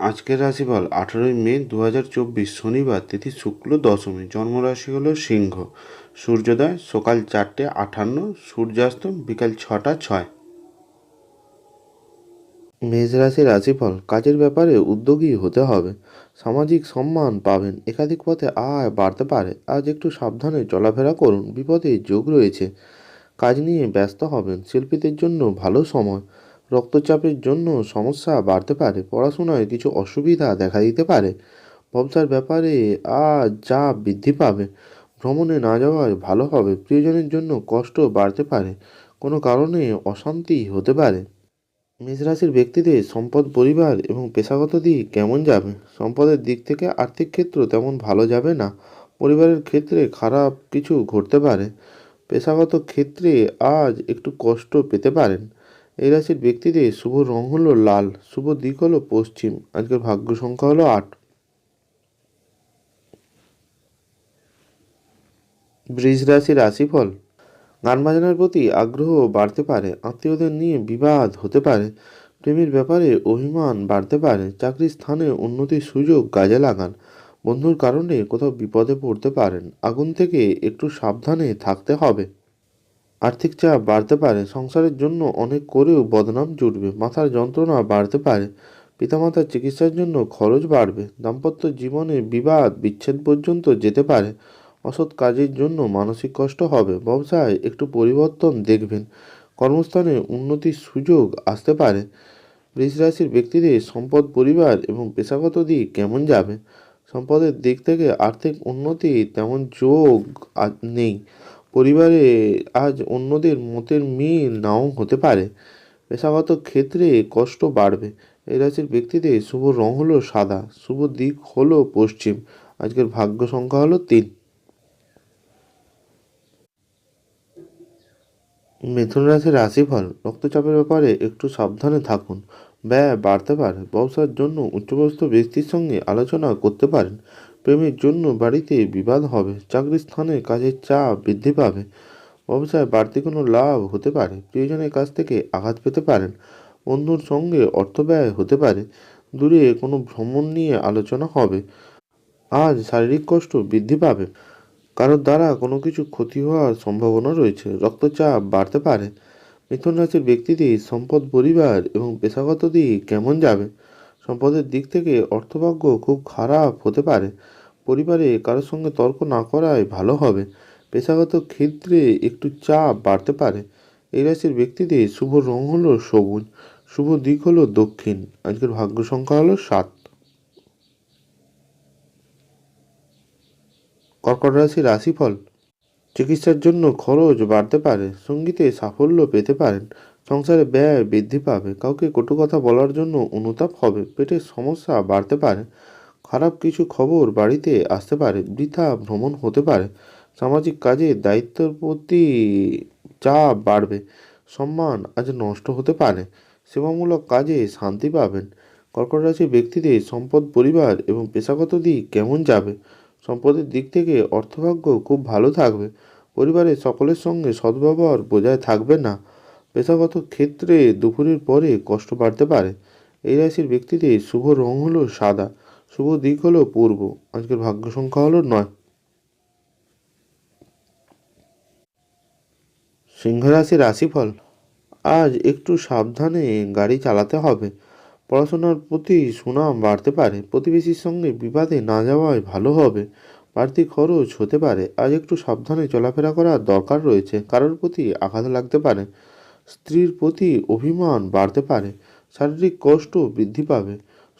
আজকের রাশিফল আঠেরোই মে দু হাজার চব্বিশ, শনিবার তিথি শুক্ল দশমী, জন্মরাশি হল সিংহ। সূর্যোদয় সকাল চারটে আটান্ন সূর্যাস্ত বিকাল ছটা ছয়। মেষ রাশির রাশিফল, কাজের ব্যাপারে উদ্যোগী হতে হবে। সামাজিক সম্মান পাবেন, একাধিক পথে আয় বাড়তে পারে। আজ একটু সাবধানে চলাফেরা করুন, বিপদে যোগ রয়েছে। কাজ নিয়ে ব্যস্ত হবেন, শিল্পীদের জন্য ভালো সময়। রক্তচাপের জন্য সমস্যা বাড়তে পারে, পড়াশোনায় কিছু অসুবিধা দেখা দিতে পারে। ব্যবসার ব্যাপারে আজ চাপ বৃদ্ধি পাবে, ভ্রমণে না যাওয়ায় ভালো হবে, প্রিয়জনের জন্য কষ্ট বাড়তে পারে, কোনো কারণে অশান্তি হতে পারে। মেষ রাশির ব্যক্তিদের সম্পদ, পরিবার এবং পেশাগত দিক কেমন যাবে? সম্পদের দিক থেকে আর্থিক ক্ষেত্র তেমন ভালো যাবে না, পরিবারের ক্ষেত্রে খারাপ কিছু ঘটতে পারে, পেশাগত ক্ষেত্রে আজ একটু কষ্ট পেতে পারেন। এই রাশির ব্যক্তিদের শুভ রং হলো লাল, শুভ দিক হলো পশ্চিম, আজকের ভাগ্য সংখ্যা হলো আট। বৃষ রাশির রাশিফল, গান বাজনার প্রতি আগ্রহ বাড়তে পারে, আত্মীয়দের নিয়ে বিবাদ হতে পারে, প্রেমের ব্যাপারে অভিমান বাড়তে পারে, চাকরির স্থানে উন্নতির সুযোগ কাজে লাগান, বন্ধুর কারণে কোথাও বিপদে পড়তে পারেন, আগুন থেকে একটু সাবধানে থাকতে হবে। আর্থিক চাপ বাড়তে পারে, সংসারের জন্য অনেক করেও বদনাম জুটবে, মাথার যন্ত্রণা বাড়তে পারে, পিতামাতার চিকিৎসার জন্য খরচ বাড়বে, দাম্পত্য জীবনে বিবাদ বিচ্ছেদ পর্যন্ত যেতে পারে, অসৎ কাজের জন্য মানসিক কষ্ট হবে, ব্যবসায় একটু পরিবর্তন দেখবেন, কর্মস্থানে উন্নতির সুযোগ আসতে পারে, বৃষ রাশির ব্যক্তিদের সম্পদ পরিবার এবং পেশাগত দিক কেমন যাবে, সম্পদের দিক থেকে আর্থিক উন্নতি তেমন যোগ নেই পরিবারে আজ অন্যদের মতের মিল নাও হতে পারে। পেশাগত ক্ষেত্রে কষ্ট বাড়বে। এই রাশির ব্যক্তিদের শুভ রং হলো সাদা, শুভ দিক হলো পশ্চিম। আজকের ভাগ্য সংখ্যা হলো তিন। মিথুন রাশির রাশিফল, রক্তচাপের ব্যাপারে একটু সাবধানে থাকুন। ব্যয় বাড়তে পারে। ব্যবসার জন্য উচ্চপদস্থ ব্যক্তির সঙ্গে আলোচনা করতে পারেন। প্রেমের জন্য বাড়িতে বিবাদ হবে চাকরির স্থানে কাজের চাপ বৃদ্ধি পাবে, ব্যবসায় বাড়তি কোনো লাভ হতে পারে, প্রিয়জনের কাছ থেকে আঘাত পেতে পারেন, বন্ধুর সঙ্গে অর্থ ব্যয় হতে পারে, দূরে কোনো ভ্রমণ নিয়ে আলোচনা হবে, আজ শারীরিক কষ্ট বৃদ্ধি পাবে, কারোর দ্বারা কোনো কিছু ক্ষতি হওয়ার সম্ভাবনা রয়েছে, রক্তচাপ বাড়তে পারে, মিথুন রাশির ব্যক্তিদের সম্পদ, পরিবার এবং পেশাগত দিক কেমন যাবে? সম্পদের দিক থেকে অর্থভাগ্য খুব খারাপ হতে পারে। পরিবারে কারোর সঙ্গে তর্ক না করাই ভালো হবে। পেশাগত ক্ষেত্রে একটু চাপ বাড়তে পারে। এই রাশির ব্যক্তিদের শুভ রং হলো সবুজ, শুভ দিক হলো দক্ষিণ। আজকের ভাগ্য সংখ্যা হলো সাত। কর্কট রাশির রাশিফল, চিকিৎসার জন্য খরচ বাড়তে পারে, সঙ্গীতে সাফল্য পেতে পারেন। সংসারে ব্যয় বৃদ্ধি পাবে। কাউকে কটু কথা বলার জন্য অনুতাপ হবে। পেটের সমস্যা বাড়তে পারে। খারাপ কিছু খবর বাড়িতে আসতে পারে। বৃথা ভ্রমণ হতে পারে। সামাজিক কাজে দায়িত্বের প্রতি চাপ বাড়বে। সম্মান আজ নষ্ট হতে পারে। সেবামূলক কাজে শান্তি পাবেন। কর্কট রাশির ব্যক্তিদের সম্পদ পরিবার এবং পেশাগত দিক কেমন যাবে? সম্পদের দিক থেকে অর্থভাগ্য খুব ভালো থাকবে। পরিবারের সকলের সঙ্গে সদ্ব্যবহার বজায় থাকবে না। পেশাগত ক্ষেত্রে দুপুরের পরে কষ্ট বাড়তে পারে। এই রাশির ব্যক্তিদের শুভ রং হলো সাদা, শুভ দিক হলো পূর্ব। আজকের ভাগ্য সংখ্যা হলো নয়। সিংহ রাশির রাশিফল, আজ একটু সাবধানে গাড়ি চালাতে হবে। পড়াশোনার প্রতি সুনাম বাড়তে পারে। প্রতিবেশীর সঙ্গে বিবাদে না যাওয়াই ভালো হবে। বাড়তি খরচ হতে পারে। আজ একটু সাবধানে চলাফেরা করার দরকার রয়েছে। কারোর প্রতি আঘাত লাগতে পারে। স্ত্রীর প্রতি অভিমান বাড়তে পারে, শারীরিক কষ্ট বৃদ্ধি পাবে,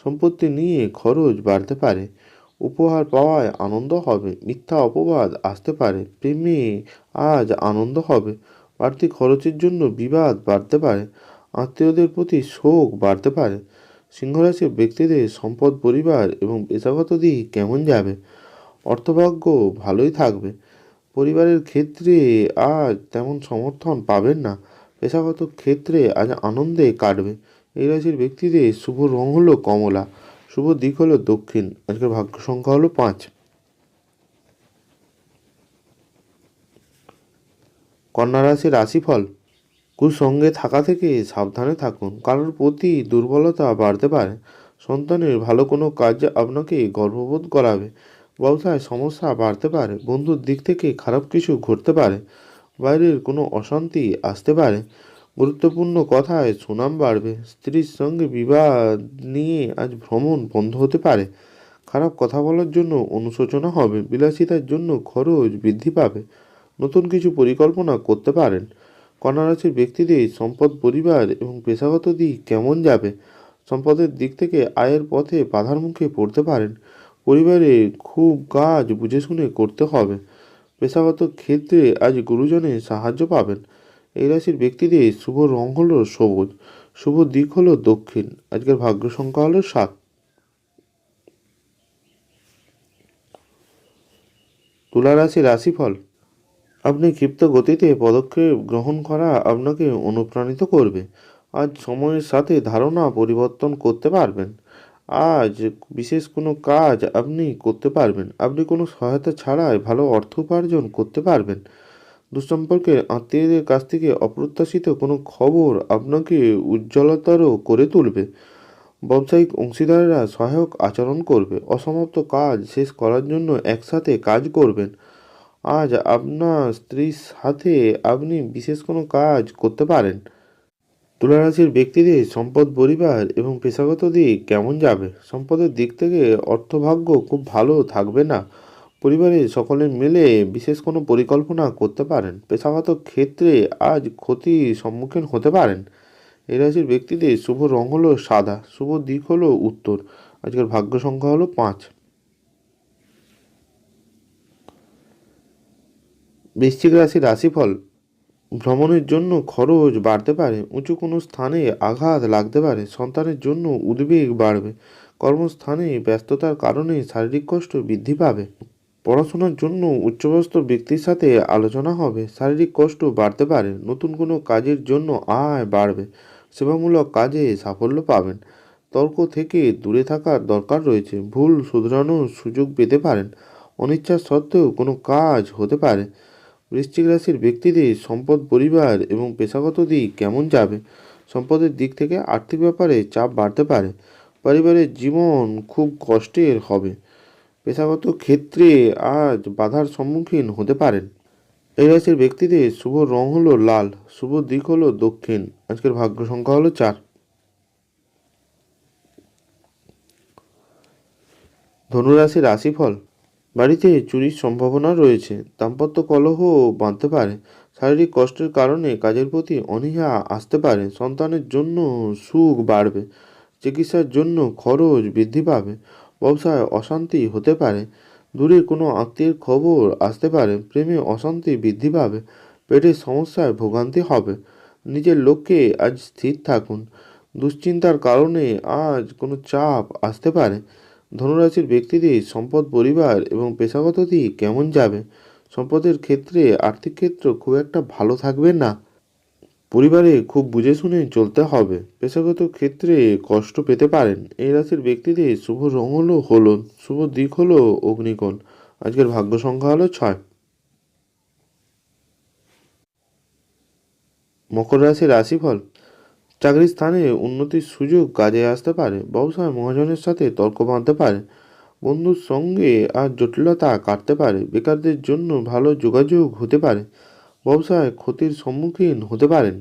সম্পত্তি নিয়ে খরচ বাড়তে পারে, উপহার পাওয়ায় আনন্দ হবে, মিথ্যা অপবাদ আসতে পারে, প্রেমে আজ আনন্দ হবে, বাড়তি খরচের জন্য বিবাদ বাড়তে পারে, আত্মীয়দের প্রতি শোক বাড়তে পারে সিংহরাশির ব্যক্তিদের সম্পদ, পরিবার এবং পেশাগত দিক কেমন যাবে? অর্থভাগ্য ভালোই থাকবে, পরিবারের ক্ষেত্রে আজ তেমন সমর্থন পাবেন না পেশাগত ক্ষেত্রে আজ আনন্দে কাটবে। এই রাশির ব্যক্তিদের শুভ রং হলো কমলা, শুভ দিক হলো দক্ষিণ, আজকের ভাগ্য সংখ্যা হলো পাঁচ। কন্যা রাশির রাশিফল কুসঙ্গে থাকা থেকে সাবধানে থাকুন, কারোর প্রতি দুর্বলতা বাড়তে পারে। সন্তানের ভালো কোনো কাজ আপনাকে গর্ববোধ করাবে ব্যবসায় সমস্যা বাড়তে পারে, বন্ধুর দিক থেকে খারাপ কিছু ঘটতে পারে। বাইরের কোনো অশান্তি আসতে পারে। গুরুত্বপূর্ণ কথায় সুনাম বাড়বে। স্ত্রীর সঙ্গে বিবাদ নিয়ে আজ ভ্রমণ বন্ধ হতে পারে। খারাপ কথা বলার জন্য অনুশোচনা হবে। বিলাসিতার জন্য খরচ বৃদ্ধি পাবে। নতুন কিছু পরিকল্পনা করতে পারেন। কন্যা রাশির ব্যক্তিদের সম্পদ, পরিবার এবং পেশাগত দিক কেমন যাবে? সম্পদের দিক থেকে আয়ের পথে বাধার মুখে পড়তে পারেন। পরিবারে খুব কাজ বুঝে শুনে করতে হবে। পেশাগত ক্ষেত্রে আজ গুরুজনের সাহায্য পাবেন। এই রাশির ব্যক্তিদের শুভ রং হলো সবুজ, শুভ দিক হলো দক্ষিণ। আজকের ভাগ্য সংখ্যা হলো সাত। তুলা রাশি রাশিফল, আপনি ক্ষিপ্ত গতিতে পদক্ষেপ গ্রহণ করা আপনাকে অনুপ্রাণিত করবে। আজ সময়ের সাথে ধারণা পরিবর্তন করতে পারবেন। আজ বিশেষ কোনো কাজ আপনি করতে পারবেন। আপনি কোনো সহায়তা ছাড়াই ভালো অর্থ উপার্জন করতে পারবেন। দুঃসম্পর্কের আত্মীয়দের কাছ থেকে অপ্রত্যাশিত কোনো খবর আপনাকে উজ্জ্বলতর করে তুলবে। ব্যবসায়িক অংশীদারেরা সহায়ক আচরণ করবে। অসমাপ্ত কাজ শেষ করার জন্য একসাথে কাজ করবেন। আজ আপনার স্ত্রীর সাথে আপনি বিশেষ কোনো কাজ করতে পারেন। তুলা রাশির ব্যক্তিদের সম্পদ পরিবার এবং পেশাগত দিক কেমন যাবে? সম্পদের দিক থেকে অর্থভাগ্য খুব ভালো থাকবে না। পরিবারের সকলে মিলে বিশেষ কোনো পরিকল্পনা করতে পারেন। পেশাগত ক্ষেত্রে আজ ক্ষতির সম্মুখীন হতে পারেন। এই রাশির ব্যক্তিদের শুভ রং হলো সাদা, শুভ দিক হলো উত্তর। আজকের ভাগ্য সংখ্যা হলো পাঁচ। বৃশ্চিক রাশি রাশিফল ভ্রমণের জন্য খরচ বাড়তে পারে, উঁচু কোনো স্থানে আঘাত লাগতে পারে, সন্তানের জন্য উদ্বেগ বাড়বে, কর্মস্থানে ব্যস্ততার কারণে শারীরিক কষ্ট বৃদ্ধি পাবে। পড়াশোনার জন্য উচ্চবস্ত ব্যক্তির সাথে আলোচনা হবে, শারীরিক কষ্ট বাড়তে পারে, নতুন কোনো কাজের জন্য আয় বাড়বে, সেবামূলক কাজে সাফল্য পাবেন, তর্ক থেকে দূরে থাকার দরকার রয়েছে, ভুল শুধরানোর সুযোগ পেতে পারেন, অনিচ্ছা সত্ত্বেও কোনো কাজ হতে পারে। বৃশ্চিক রাশির ব্যক্তিদের সম্পদ, পরিবার এবং পেশাগত দিক কেমন যাবে? সম্পদের দিক থেকে আর্থিক ব্যাপারে চাপ বাড়তে পারে। পরিবারের জীবন খুব কষ্টের হবে। পেশাগত ক্ষেত্রে আজ বাধার সম্মুখীন হতে পারেন। এই রাশির ব্যক্তিদের শুভ রং হলো লাল, শুভ দিক হলো দক্ষিণ। আজকের ভাগ্য সংখ্যা হলো চার। ধনুরাশির রাশিফল বাড়িতে চুরির সম্ভাবনা রয়েছে। দাম্পত্য কলহ বাঁধতে পারে। শারীরিক কষ্টের কারণে কাজের প্রতি অনীহা আসতে পারে। সন্তানের জন্য সুখ বাড়বে। চিকিৎসার জন্য খরচ বৃদ্ধি পাবে। ব্যবসায় অশান্তি হতে পারে। দূরে কোনো আত্মীয়ের খবর আসতে পারে। প্রেমে অশান্তি বৃদ্ধি পাবে। পেটের সমস্যায় ভোগান্তি হবে। নিজের লক্ষ্যে আজ স্থির থাকুন। দুশ্চিন্তার কারণে আজ কোনো চাপ আসতে পারে। ধনুরাশির ব্যক্তিদের সম্পদ, পরিবার এবং পেশাগত দিক কেমন যাবে? সম্পদের ক্ষেত্রে আর্থিক ক্ষেত্র খুব একটা ভালো থাকবে না। পরিবারে খুব বুঝে শুনে চলতে হবে। পেশাগত ক্ষেত্রে কষ্ট পেতে পারেন। এই রাশির ব্যক্তিদের শুভ রং হলো হলুদ, শুভ দিক হলো অগ্নিকোণ। আজকের ভাগ্য সংখ্যা হলো ছয়। মকর রাশির রাশিফল চাকরির স্থানে উন্নতির সুযোগ কাজে আসতে পারে। ব্যবসায় মহাজনের সাথে তর্ক বাঁধতে পারে। বন্ধুর সঙ্গে আর জটিলতা কাটতে পারে। বেকারদের জন্য ভালো যোগাযোগ হতে পারে। ব্যবসায় ক্ষতির সম্মুখীন হতে পারেন।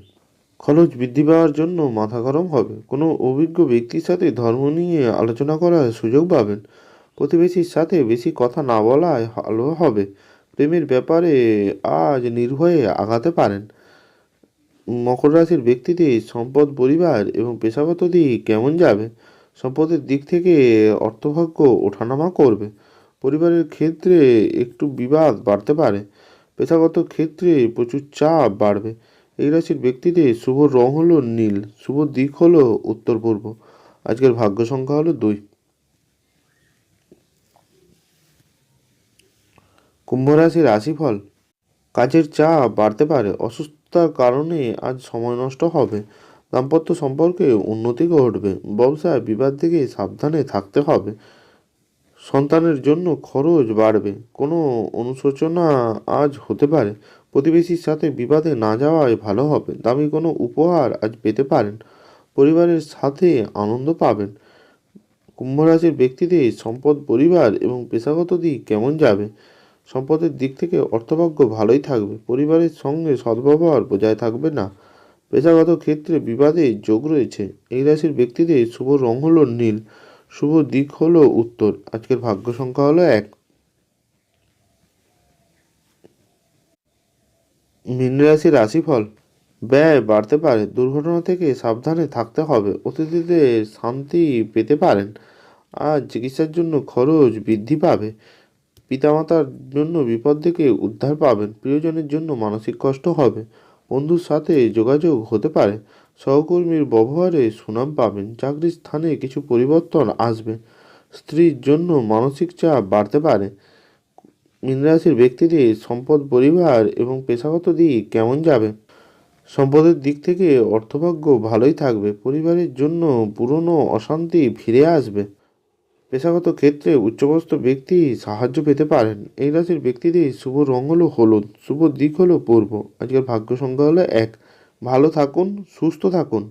খরচ বৃদ্ধি পাওয়ার জন্য মাথা গরম হবে। কোনো অভিজ্ঞ ব্যক্তির সাথে ধর্ম নিয়ে আলোচনা করার সুযোগ পাবেন। প্রতিবেশীর সাথে বেশি কথা না বলায় ভালো হবে। প্রেমের ব্যাপারে আজ নির্ভয়ে আগাতে পারেন। মকর রাশির ব্যক্তিদের সম্পদ, পরিবার এবং পেশাগত দিক কেমন যাবে? সম্পদের দিক থেকে অর্থভাগ্য ওঠানামা করবে। পরিবারের ক্ষেত্রে একটু বিবাদ বাড়তে পারে। পেশাগত ক্ষেত্রে প্রচুর চাপ বাড়বে। এই রাশির ব্যক্তিদের শুভ রং হলো নীল, শুভ দিক হলো উত্তর পূর্ব। আজকের ভাগ্য সংখ্যা হলো দুই। কুম্ভ রাশির রাশিফল, কাজের চাপ বাড়তে পারে অসুস্থতার কারণে আজ সময় নষ্ট হবে। দাম্পত্য সম্পর্কে উন্নতি ঘটবে। ব্যবসায় বিবাদ থেকে সাবধানে থাকতে হবে। সন্তানের জন্য খরচ বাড়বে। কোনো অনুশোচনা আজ হতে পারে। প্রতিবেশীর সাথে বিবাদে না যাওয়াই ভালো হবে। দামি কোনো উপহার আজ পেতে পারেন। পরিবারের সাথে আনন্দ পাবেন। কুম্ভ রাশির ব্যক্তিদের সম্পদ, পরিবার এবং পেশাগত দিক কেমন যাবে? সম্পদের দিক থেকে অর্থভাগ্য ভালোই থাকবে, পরিবারের সঙ্গে সদ্ব্যবহার বজায় থাকবে না। পেশাগত ক্ষেত্রে বিবাদে যোগ রয়েছে। এই রাশির ব্যক্তিদের শুভ রং হলো নীল, শুভ দিক হলো উত্তর। আজকের ভাগ্য সংখ্যা হলো এক। মীন রাশির রাশিফল, ব্যয় বাড়তে পারে, দুর্ঘটনা থেকে সাবধানে থাকতে হবে, অতিথিদের শান্তি পেতে পারেন। আর চিকিৎসার জন্য খরচ বৃদ্ধি পাবে। পিতামাতার জন্য বিপদ থেকে উদ্ধার পাবেন। প্রিয়জনের জন্য মানসিক কষ্ট হবে। বন্ধুর সাথে যোগাযোগ হতে পারে। সহকর্মীর ব্যবহারে সুনাম পাবেন। চাকরির স্থানে কিছু পরিবর্তন আসবে। স্ত্রীর জন্য মানসিক চাপ বাড়তে পারে। মীন রাশির ব্যক্তিদের সম্পদ, পরিবার এবং পেশাগত দিক কেমন যাবে? সম্পদের দিক থেকে অর্থভাগ্য ভালোই থাকবে। পরিবারের জন্য পুরনো অশান্তি ফিরে আসবে। পেশাগত ক্ষেত্রে উচ্চপদস্থ ব্যক্তি সাহায্য পেতে পারেন। এই রাশির ব্যক্তিদের শুভ রং হলো হলুদ, শুভ দিক হলো পূর্ব। আজকের ভাগ্য সংখ্যা হলো এক। ভালো থাকুন, সুস্থ থাকুন।